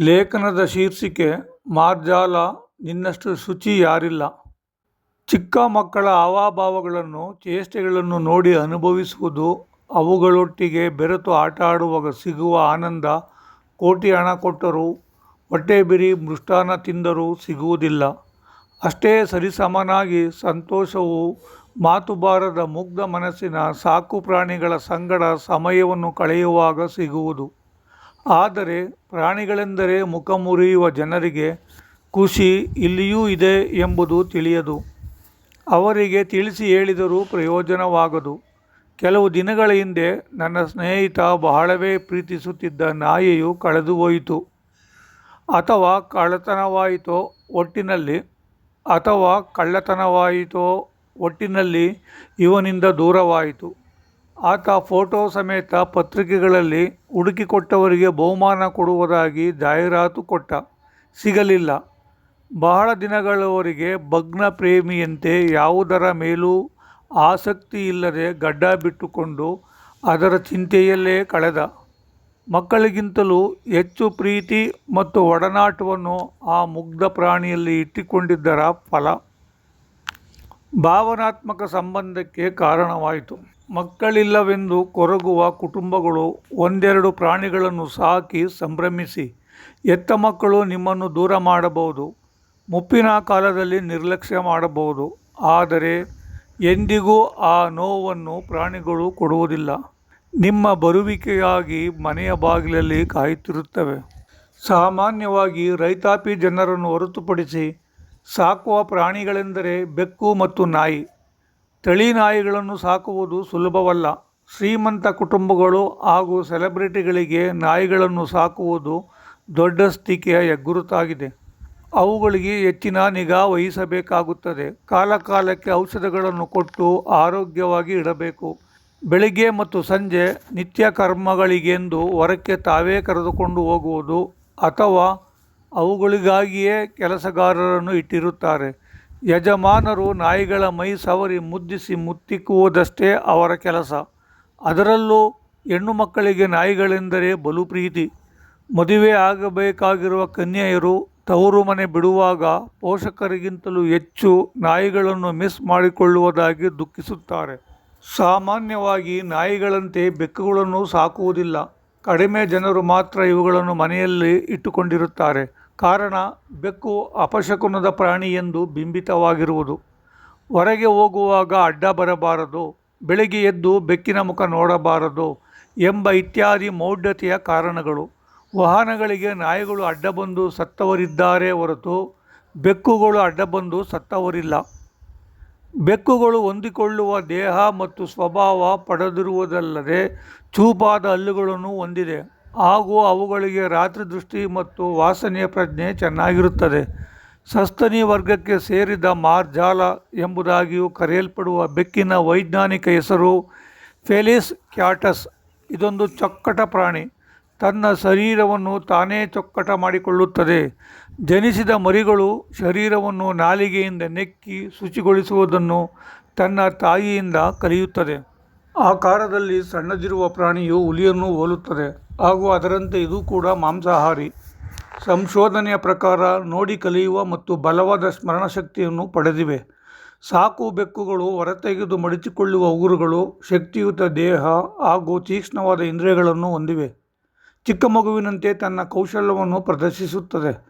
ಲೇಖನದ ಶೀರ್ಷಿಕೆ, ಮಾರ್ಜಾಲ ನಿನ್ನಷ್ಟು ಶುಚಿ ಯಾರಿಲ್ಲ. ಚಿಕ್ಕ ಮಕ್ಕಳ ಹಾವಭಾವಗಳನ್ನು, ಚೇಷ್ಟೆಗಳನ್ನು ನೋಡಿ ಅನುಭವಿಸುವುದು ಅವುಗಳೊಟ್ಟಿಗೆ ಬೆರೆತು ಆಟ ಆಡುವಾಗ ಸಿಗುವ ಆನಂದ, ಕೋಟಿ ಹಣ ಕೊಟ್ಟರೂ ಹೊಟ್ಟೆಬಿರಿ ಮೃಷ್ಟಾನ ತಿಂದರೂ ಸಿಗುವುದಿಲ್ಲ. ಅಷ್ಟೇ ಸರಿಸಮನಾಗಿ ಸಂತೋಷವು ಮಾತು ಬಾರದ ಮುಗ್ಧ ಮನಸ್ಸಿನ ಸಾಕುಪ್ರಾಣಿಗಳ ಸಂಗಡ ಸಮಯವನ್ನು ಕಳೆಯುವಾಗ ಸಿಗುವುದು. ಆದರೆ ಪ್ರಾಣಿಗಳೆಂದರೆ ಮುಖ ಮುರಿಯುವ ಜನರಿಗೆ ಖುಷಿ ಇಲ್ಲಿಯೂ ಇದೆ ಎಂಬುದು ತಿಳಿಯದು. ಅವರಿಗೆ ತಿಳಿಸಿ ಹೇಳಿದರೂ ಪ್ರಯೋಜನವಾಗದು. ಕೆಲವು ದಿನಗಳ ಹಿಂದೆ ನನ್ನ ಸ್ನೇಹಿತ ಬಹಳವೇ ಪ್ರೀತಿಸುತ್ತಿದ್ದ ನಾಯಿಯು ಕಳೆದು ಹೋಯಿತು ಅಥವಾ ಕಳ್ಳತನವಾಯಿತೋ ಒಟ್ಟಿನಲ್ಲಿ, ಅಥವಾ ಕಳ್ಳತನವಾಯಿತೋ ಒಟ್ಟಿನಲ್ಲಿ ಇವನಿಂದ ದೂರವಾಯಿತು. ಆತ ಫೋಟೋ ಸಮೇತ ಪತ್ರಿಕೆಗಳಲ್ಲಿ ಹುಡುಕಿಕೊಟ್ಟವರಿಗೆ ಬಹುಮಾನ ಕೊಡುವುದಾಗಿ ಜಾಹೀರಾತು ಕೊಟ್ಟ. ಸಿಗಲಿಲ್ಲ. ಬಹಳ ದಿನಗಳವರೆಗೆ ಭಗ್ನ ಪ್ರೇಮಿಯಂತೆ ಯಾವುದರ ಮೇಲೂ ಆಸಕ್ತಿ ಇಲ್ಲದೆ ಗಡ್ಡ ಬಿಟ್ಟುಕೊಂಡು ಅದರ ಚಿಂತೆಯಲ್ಲೇ ಕಳೆದ. ಮಕ್ಕಳಿಗಿಂತಲೂ ಹೆಚ್ಚು ಪ್ರೀತಿ ಮತ್ತು ಒಡನಾಟವನ್ನು ಆ ಮುಗ್ಧ ಪ್ರಾಣಿಯಲ್ಲಿ ಇಟ್ಟುಕೊಂಡಿದ್ದರ ಫಲ. ಭಾವನಾತ್ಮಕ ಸಂಬಂಧಕ್ಕೆ ಕಾರಣವಾಯಿತು. ಮಕ್ಕಳಿಲ್ಲವೆಂದು ಕೊರಗುವ ಕುಟುಂಬಗಳು ಒಂದೆರಡು ಪ್ರಾಣಿಗಳನ್ನು ಸಾಕಿ ಸಂಭ್ರಮಿಸಿ, ಎತ್ತ ಮಕ್ಕಳು ನಿಮ್ಮನ್ನು ದೂರ ಮಾಡಬಹುದು, ಮುಪ್ಪಿನ ಕಾಲದಲ್ಲಿ ನಿರ್ಲಕ್ಷ್ಯ ಮಾಡಬಹುದು, ಆದರೆ ಎಂದಿಗೂ ಆ ನೋವನ್ನು ಪ್ರಾಣಿಗಳು ಕೊಡುವುದಿಲ್ಲ. ನಿಮ್ಮ ಬರುವಿಕೆಯಾಗಿ ಮನೆಯ ಬಾಗಿಲಲ್ಲಿ ಕಾಯುತ್ತಿರುತ್ತವೆ. ಸಾಮಾನ್ಯವಾಗಿ ರೈತಾಪಿ ಜನರನ್ನು ಹೊರತುಪಡಿಸಿ ಸಾಕುವ ಪ್ರಾಣಿಗಳೆಂದರೆ ಬೆಕ್ಕು ಮತ್ತು ನಾಯಿ. ತಳಿ ನಾಯಿಗಳನ್ನು ಸಾಕುವುದು ಸುಲಭವಲ್ಲ. ಶ್ರೀಮಂತ ಕುಟುಂಬಗಳು ಹಾಗೂ ಸೆಲೆಬ್ರಿಟಿಗಳಿಗೆ ನಾಯಿಗಳನ್ನು ಸಾಕುವುದು ದೊಡ್ಡಸ್ತಿಕೆಯ ಹೆಗ್ಗುರುತಾಗಿದೆ ಅವುಗಳಿಗೆ ಹೆಚ್ಚಿನ ನಿಗಾ ವಹಿಸಬೇಕಾಗುತ್ತದೆ. ಕಾಲಕಾಲಕ್ಕೆ ಔಷಧಗಳನ್ನು ಕೊಟ್ಟು ಆರೋಗ್ಯವಾಗಿ ಇಡಬೇಕು. ಬೆಳಿಗ್ಗೆ ಮತ್ತು ಸಂಜೆ ನಿತ್ಯ ಕರ್ಮಗಳಿಗೆಂದು ಹೊರಕ್ಕೆ ತಾವೇ ಕರೆದುಕೊಂಡು ಹೋಗುವುದು ಅಥವಾ ಅವುಗಳಿಗಾಗಿಯೇ ಕೆಲಸಗಾರರನ್ನು ಇಟ್ಟಿರುತ್ತಾರೆ. ಯಜಮಾನರು ನಾಯಿಗಳ ಮೈ ಸವರಿ ಮುದ್ದಿಸಿ ಮುತ್ತಿಕ್ಕುವುದಷ್ಟೇ ಅವರ ಕೆಲಸ. ಅದರಲ್ಲೂ ಹೆಣ್ಣು ಮಕ್ಕಳಿಗೆ ನಾಯಿಗಳೆಂದರೆ ಬಲು ಪ್ರೀತಿ. ಮದುವೆ ಆಗಬೇಕಾಗಿರುವ ಕನ್ಯೆಯರು ತವರು ಮನೆ ಬಿಡುವಾಗ ಪೋಷಕರಿಗಿಂತಲೂ ಹೆಚ್ಚು ನಾಯಿಗಳನ್ನು ಮಿಸ್ ಮಾಡಿಕೊಳ್ಳುವುದಾಗಿ ದುಃಖಿಸುತ್ತಾರೆ. ಸಾಮಾನ್ಯವಾಗಿ ನಾಯಿಗಳಂತೆ ಬೆಕ್ಕುಗಳನ್ನು ಸಾಕುವುದಿಲ್ಲ. ಕಡಿಮೆ ಜನರು ಮಾತ್ರ ಇವುಗಳನ್ನು ಮನೆಯಲ್ಲಿ ಇಟ್ಟುಕೊಂಡಿರುತ್ತಾರೆ. ಕಾರಣ ಬೆಕ್ಕು ಅಪಶಕುನದ ಪ್ರಾಣಿ ಎಂದು ಬಿಂಬಿತವಾಗಿರುವುದು. ಹೊರಗೆ ಹೋಗುವಾಗ ಅಡ್ಡ ಬರಬಾರದು, ಬೆಳಿಗ್ಗೆ ಎದ್ದು ಬೆಕ್ಕಿನ ಮುಖ ನೋಡಬಾರದು ಎಂಬ ಇತ್ಯಾದಿ ಮೌಢ್ಯತೆಯ ಕಾರಣಗಳು. ವಾಹನಗಳಿಗೆ ನಾಯಿಗಳು ಅಡ್ಡ ಬಂದು ಸತ್ತವರಿದ್ದಾರೆ ಹೊರತು ಬೆಕ್ಕುಗಳು ಅಡ್ಡ ಬಂದು ಸತ್ತವರಿಲ್ಲ. ಬೆಕ್ಕುಗಳು ಹೊಂದಿಕೊಳ್ಳುವ ದೇಹ ಮತ್ತು ಸ್ವಭಾವ ಪಡೆದಿರುವುದಲ್ಲದೆ ಚೂಪಾದ ಹಲ್ಲುಗಳನ್ನು ಹೊಂದಿದೆ. ಹಾಗೂ ಅವುಗಳಿಗೆ ರಾತ್ರಿ ದೃಷ್ಟಿ ಮತ್ತು ವಾಸನೆಯ ಪ್ರಜ್ಞೆ ಚೆನ್ನಾಗಿರುತ್ತದೆ. ಸಸ್ತನಿ ವರ್ಗಕ್ಕೆ ಸೇರಿದ ಮಾರ್ಜಾಲ ಎಂಬುದಾಗಿಯೂ ಕರೆಯಲ್ಪಡುವ ಬೆಕ್ಕಿನ ವೈಜ್ಞಾನಿಕ ಹೆಸರು ಫೆಲಿಸ್ ಕ್ಯಾಟಸ್. ಇದೊಂದು ಚೊಕ್ಕಟ ಪ್ರಾಣಿ. ತನ್ನ ಶರೀರವನ್ನು ತಾನೇ ಚೊಕ್ಕಟ ಮಾಡಿಕೊಳ್ಳುತ್ತದೆ. ಜನಿಸಿದ ಮರಿಗಳು ಶರೀರವನ್ನು ನಾಲಿಗೆಯಿಂದ ನೆಕ್ಕಿ ಶುಚಿಗೊಳಿಸುವುದನ್ನು ತನ್ನ ತಾಯಿಯಿಂದ ಕಲಿಯುತ್ತದೆ. ಆಕಾರದಲ್ಲಿ ಸಣ್ಣದಿರುವ ಪ್ರಾಣಿಯು ಹುಲಿಯನ್ನು ಹೋಲುತ್ತದೆ. ಹಾಗೂ ಅದರಂತೆ ಇದು ಕೂಡ ಮಾಂಸಾಹಾರಿ. ಸಂಶೋಧನೆಯ ಪ್ರಕಾರ ನೋಡಿ ಕಲಿಯುವ ಮತ್ತು ಬಲವಾದ ಸ್ಮರಣಶಕ್ತಿಯನ್ನು ಪಡೆದಿವೆ. ಸಾಕು ಬೆಕ್ಕುಗಳು, ಹೊರತೆಗೆದು ಮಡಿಚಿಕೊಳ್ಳುವ ಉಗುರುಗಳು, ಶಕ್ತಿಯುತ ದೇಹ ಹಾಗೂ ತೀಕ್ಷ್ಣವಾದ ಇಂದ್ರಿಯಗಳನ್ನು ಹೊಂದಿವೆ. ಚಿಕ್ಕ ಮಗುವಿನಂತೆ ತನ್ನ ಕೌಶಲ್ಯವನ್ನು ಪ್ರದರ್ಶಿಸುತ್ತದೆ.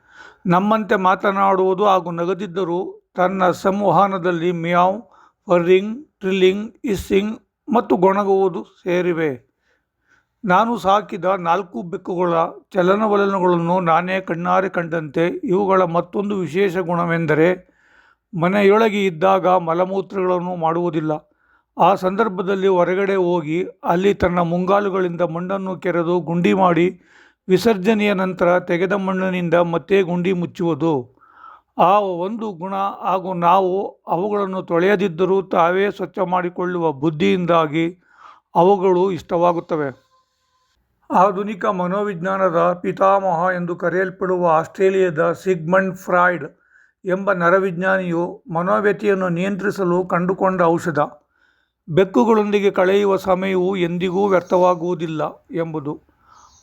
ನಮ್ಮಂತೆ ಮಾತನಾಡುವುದು ಹಾಗೂ ನಗದಿದ್ದರೂ ತನ್ನ ಸಂವಹನದಲ್ಲಿ ಮಿಯಾವ್, ಫರ್ರಿಂಗ್ ಟ್ರಿಲ್ಲಿಂಗ್ ಇಸ್ಸಿಂಗ್ ಮತ್ತು ಗೊಣಗುವುದು ಸೇರಿವೆ. ನಾನು ಸಾಕಿದ ನಾಲ್ಕು ಬೆಕ್ಕುಗಳ ಚಲನವಲನಗಳನ್ನು ನಾನೇ ಕಣ್ಣಾರೆ ಕಂಡಂತೆ, ಇವುಗಳ ಮತ್ತೊಂದು ವಿಶೇಷ ಗುಣವೆಂದರೆ ಮನೆಯೊಳಗೆ ಇದ್ದಾಗ ಮಲಮೂತ್ರಗಳನ್ನು ಮಾಡುವುದಿಲ್ಲ. ಆ ಸಂದರ್ಭದಲ್ಲಿ ಹೊರಗಡೆ ಹೋಗಿ ಅಲ್ಲಿ ತನ್ನ ಮುಂಗಾಲುಗಳಿಂದ ಮಣ್ಣನ್ನು ಕೆರೆದು ಗುಂಡಿ ಮಾಡಿ ವಿಸರ್ಜನೆಯ ನಂತರ ತೆಗೆದ ಮಣ್ಣಿನಿಂದ ಮತ್ತೆ ಗುಂಡಿ ಮುಚ್ಚುವುದು. ಆ ಒಂದು ಗುಣ ಹಾಗೂ ನಾವು ಅವುಗಳನ್ನು ತೊಳೆಯದಿದ್ದರೂ ತಾವೇ ಸ್ವಚ್ಛ ಮಾಡಿಕೊಳ್ಳುವ ಬುದ್ಧಿಯಿಂದಾಗಿ ಅವುಗಳು ಇಷ್ಟವಾಗುತ್ತವೆ. ಆಧುನಿಕ ಮನೋವಿಜ್ಞಾನದ ಪಿತಾಮಹ ಎಂದು ಕರೆಯಲ್ಪಡುವ ಆಸ್ಟ್ರೇಲಿಯಾದ ಸಿಗ್ಮಂಡ್ ಫ್ರಾಯ್ಡ್ ಎಂಬ ನರವಿಜ್ಞಾನಿಯು ಮನೋವ್ಯತಿಯನ್ನು ನಿಯಂತ್ರಿಸಲು ಕಂಡುಕೊಂಡ ಔಷಧ. ಬೆಕ್ಕುಗಳೊಂದಿಗೆ ಕಳೆಯುವ ಸಮಯವು ಎಂದಿಗೂ ವ್ಯರ್ಥವಾಗುವುದಿಲ್ಲ ಎಂಬುದು.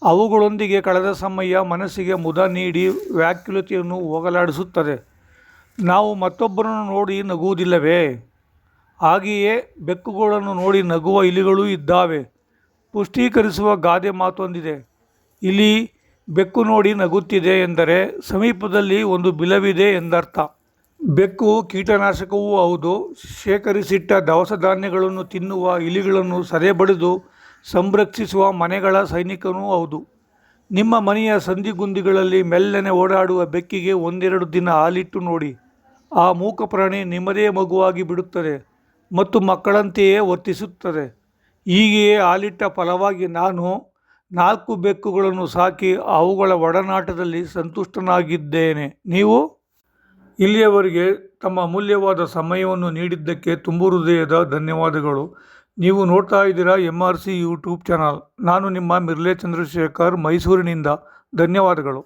ಅವುಗಳೊಂದಿಗೆ ಕಳೆದ ಸಮಯ ಮನಸ್ಸಿಗೆ ಮುದ ನೀಡಿ ವ್ಯಾಕುಲತೆಯನ್ನು ಹೋಗಲಾಡಿಸುತ್ತದೆ. ನಾವು ಮತ್ತೊಬ್ಬರನ್ನು ನೋಡಿ ನಗುವುದಿಲ್ಲವೇ? ಹಾಗೆಯೇ ಬೆಕ್ಕುಗಳನ್ನು ನೋಡಿ ನಗುವ ಇಲಿಗಳೂ ಇದ್ದಾವೆ. ಪುಷ್ಟೀಕರಿಸುವ ಗಾದೆ ಮಾತೊಂದಿದೆ. ಇಲಿ ಬೆಕ್ಕು ನೋಡಿ ನಗುತ್ತಿದೆ ಎಂದರೆ ಸಮೀಪದಲ್ಲಿ ಒಂದು ಬಿಲವಿದೆ ಎಂದರ್ಥ. ಬೆಕ್ಕು ಕೀಟನಾಶಕವೂ ಹೌದು. ಶೇಖರಿಸಿಟ್ಟ ದವಸ ಧಾನ್ಯಗಳನ್ನು ತಿನ್ನುವ ಇಲಿಗಳನ್ನು ಸದೆಬಡಿದು ಸಂರಕ್ಷಿಸುವ ಮನೆಗಳ ಸೈನಿಕನೂ ಹೌದು. ನಿಮ್ಮ ಮನೆಯ ಸಂದಿಗುಂದಿಗಳಲ್ಲಿ ಮೆಲ್ಲನೆ ಓಡಾಡುವ ಬೆಕ್ಕಿಗೆ ಒಂದೆರಡು ದಿನ ಹಾಲಿಟ್ಟು ನೋಡಿ. ಆ ಮೂಕ ಪ್ರಾಣಿ ನಿಮ್ಮದೇ ಮಗುವಾಗಿ ಬಿಡುತ್ತದೆ ಮತ್ತು ಮಕ್ಕಳಂತೆಯೇ ವರ್ತಿಸುತ್ತದೆ. ಹೀಗೆಯೇ ಹಾಲಿಟ್ಟ ಫಲವಾಗಿ ನಾನು ನಾಲ್ಕು ಬೆಕ್ಕುಗಳನ್ನು ಸಾಕಿ ಅವುಗಳ ಒಡನಾಟದಲ್ಲಿ ಸಂತುಷ್ಟನಾಗಿದ್ದೇನೆ. ನೀವು? ಇಲ್ಲಿಯವರೆಗೆ ತಮ್ಮ ಅಮೂಲ್ಯವಾದ ಸಮಯವನ್ನು ನೀಡಿದ್ದಕ್ಕೆ ತುಂಬು ಹೃದಯದ ಧನ್ಯವಾದಗಳು. ನೀವು ನೋಡ್ತಾ ಇದ್ದೀರಾ M R C YouTube channel. ನಾನು ನಿಮ್ಮ ಮಿರ್ಲೆ ಚಂದ್ರಶೇಖರ್ ಮೈಸೂರಿನಿಂದ. ಧನ್ಯವಾದಗಳು.